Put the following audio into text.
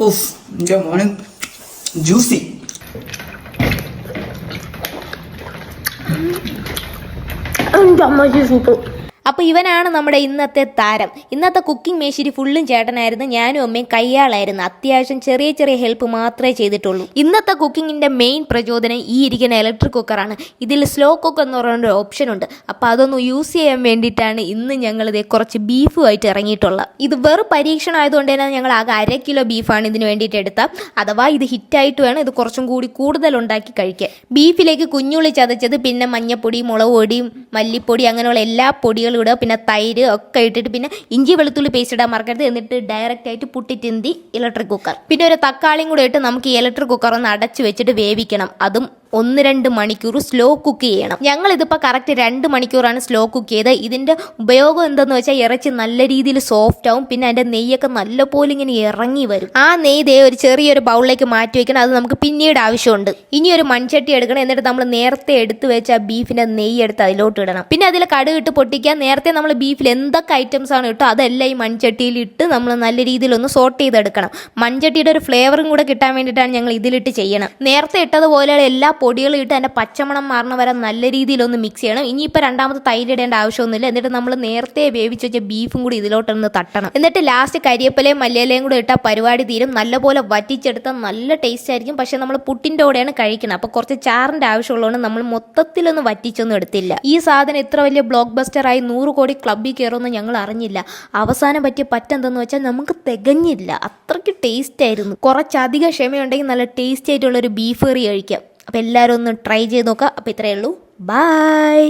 ഉഫ് എന്റെ morning juicy എന്റെ അമ്മച്ചി സൂപ്പർ അപ്പോൾ ഇവനാണ് നമ്മുടെ ഇന്നത്തെ താരം. ഇന്നത്തെ കുക്കിംഗ് മേശിരി ഫുള്ളും ചേട്ടനായിരുന്നു ഞാനും അമ്മയും കയ്യാളായിരുന്നു. അത്യാവശ്യം ചെറിയ ചെറിയ ഹെൽപ്പ് മാത്രമേ ചെയ്തിട്ടുള്ളൂ. ഇന്നത്തെ കുക്കിങ്ങിന്റെ മെയിൻ പ്രചോദനം ഈ ഇരിക്കുന്ന ഇലക്ട്രിക് കുക്കറാണ് ഇതിൽ സ്ലോ കുക്ക് എന്ന് പറയുന്ന ഒരു ഓപ്ഷൻ ഉണ്ട്. അപ്പോൾ അതൊന്ന് യൂസ് ചെയ്യാൻ വേണ്ടിയിട്ടാണ് ഇന്ന് ഞങ്ങൾ ഇതേ കുറച്ച് ബീഫുമായിട്ട് ഇറങ്ങിയിട്ടുള്ളത്. ഇത് വെറും പരീക്ഷണം ആയതുകൊണ്ട് തന്നെ ഞങ്ങൾ ആകെ അര കിലോ ബീഫാണ് ഇതിന് വേണ്ടിയിട്ട് എടുത്ത അഥവാ ഇത് ഹിറ്റായിട്ട് വേണം ഇത് കുറച്ചും കൂടി കൂടുതൽ ഉണ്ടാക്കി കഴിക്കാൻ. ബീഫിലേക്ക് കുഞ്ഞുള്ളി ചതച്ചത് പിന്നെ മഞ്ഞപ്പൊടി മുളക് പൊടിയും മല്ലിപ്പൊടി അങ്ങനെയുള്ള എല്ലാ പൊടികളും ഇടുക പിന്നെ തൈര് ഒക്കെ ഇട്ടിട്ട് പിന്നെ ഇഞ്ചി വെളുത്തുള്ളി പേസ്റ്റ് ഇടാൻ മറക്കരുത് എന്നിട്ട് ഡയറക്റ്റ് ആയിട്ട് പുട്ടിറ്റിന്തി ഇലക്ട്രിക് കുക്കർ പിന്നെ ഒരു തക്കാളിയും കൂടെ ഇട്ട് നമുക്ക് ഈ ഇലക്ട്രിക് കുക്കർ ഒന്ന് അടച്ചു വെച്ചിട്ട് വേവിക്കണം. അതും ഒന്ന് രണ്ട് മണിക്കൂർ സ്ലോ കുക്ക് ചെയ്യണം. ഞങ്ങൾ ഇതിപ്പോൾ കറക്റ്റ് രണ്ട് മണിക്കൂറാണ് സ്ലോ കുക്ക് ചെയ്ത് ഇതിന്റെ ഉപയോഗം എന്തെന്ന് വെച്ചാൽ ഇറച്ചി നല്ല രീതിയിൽ സോഫ്റ്റ് ആവും. പിന്നെ അതിന്റെ നെയ്യൊക്കെ നല്ലപോലെ ഇങ്ങനെ ഇറങ്ങി വരും. ആ നെയ്യ് ദേ ഒരു ചെറിയൊരു ബൗളിലേക്ക് മാറ്റി വെക്കണം. അത് നമുക്ക് പിന്നീട് ആവശ്യമുണ്ട്. ഇനി ഒരു മൺചട്ടി എടുക്കണം. എന്നിട്ട് നമ്മൾ നേരത്തെ എടുത്ത് വെച്ച ബീഫിന്റെ നെയ്യ് എടുത്ത് അതിലോട്ട് ഇടണം. പിന്നെ അതിൽ കടുക് ഇട്ട് പൊട്ടിക്കാൻ നേരത്തെ നമ്മൾ ബീഫിൽ എന്തൊക്കെ ഐറ്റംസ് ആണ് ഇട്ടോ അതെല്ലാം ഈ മൺചട്ടിയിൽ ഇട്ട് നമ്മൾ നല്ല രീതിയിൽ ഒന്ന് സോട്ട് ചെയ്തെടുക്കണം. മൺചട്ടിയുടെ ഒരു ഫ്ലേവറും കൂടെ കിട്ടാൻ വേണ്ടിയിട്ടാണ് ഞങ്ങൾ ഇതിലിട്ട് ചെയ്യണം നേരത്തെ ഇട്ടതുപോലെയുള്ള എല്ലാ പൊടികളും ഇട്ട് അതിന്റെ പച്ചമണം മാറണ വരെ നല്ല രീതിയിൽ ഒന്ന് മിക്സ് ചെയ്യണം. ഇനിയിപ്പോൾ രണ്ടാമത്തെ തൈര് ഇടേണ്ട ആവശ്യമൊന്നുമില്ല. എന്നിട്ട് നമ്മൾ നേരത്തെ വേവിച്ച് വെച്ച ബീഫും കൂടി ഇതിലോട്ടൊന്ന് തട്ടണം. എന്നിട്ട് ലാസ്റ്റ് കരിയപ്പലയും മല്ലിയിലയും കൂടി ഇട്ടാൽ പരിപാടി തീരും. നല്ലപോലെ വറ്റിച്ചെടുത്ത നല്ല ടേസ്റ്റ് ആയിരിക്കും. പക്ഷേ നമ്മൾ പുട്ടിന്റെ കൂടെയാണ് കഴിക്കുന്നത് അപ്പോൾ കുറച്ച് ചാറിന്റെ ആവശ്യമുള്ളതുകൊണ്ട് നമ്മൾ മൊത്തത്തിലൊന്നും വറ്റിച്ചൊന്നും എടുത്തില്ല. ഈ സാധനം ഇത്ര വലിയ ബ്ലോക്ക് ബസ്റ്ററായി നൂറ് കോടി ക്ലബ്ബിൽ കയറുമെന്ന് ഞങ്ങൾ അറിഞ്ഞില്ല. അവസാനം പറ്റിയ പറ്റെന്തെന്ന് വെച്ചാൽ നമുക്ക് തികഞ്ഞില്ല. അത്രയ്ക്ക് ടേസ്റ്റ് ആയിരുന്നു. കുറച്ചധികം ക്ഷമയുണ്ടെങ്കിൽ നല്ല ടേസ്റ്റ് ആയിട്ടുള്ളൊരു ബീഫ് കറി കഴിക്കാം. അപ്പോൾ എല്ലാവരും ഒന്ന് ട്രൈ ചെയ്ത് നോക്കുക. അപ്പോൾ ഇത്രയേ ഉള്ളൂ. ബായ്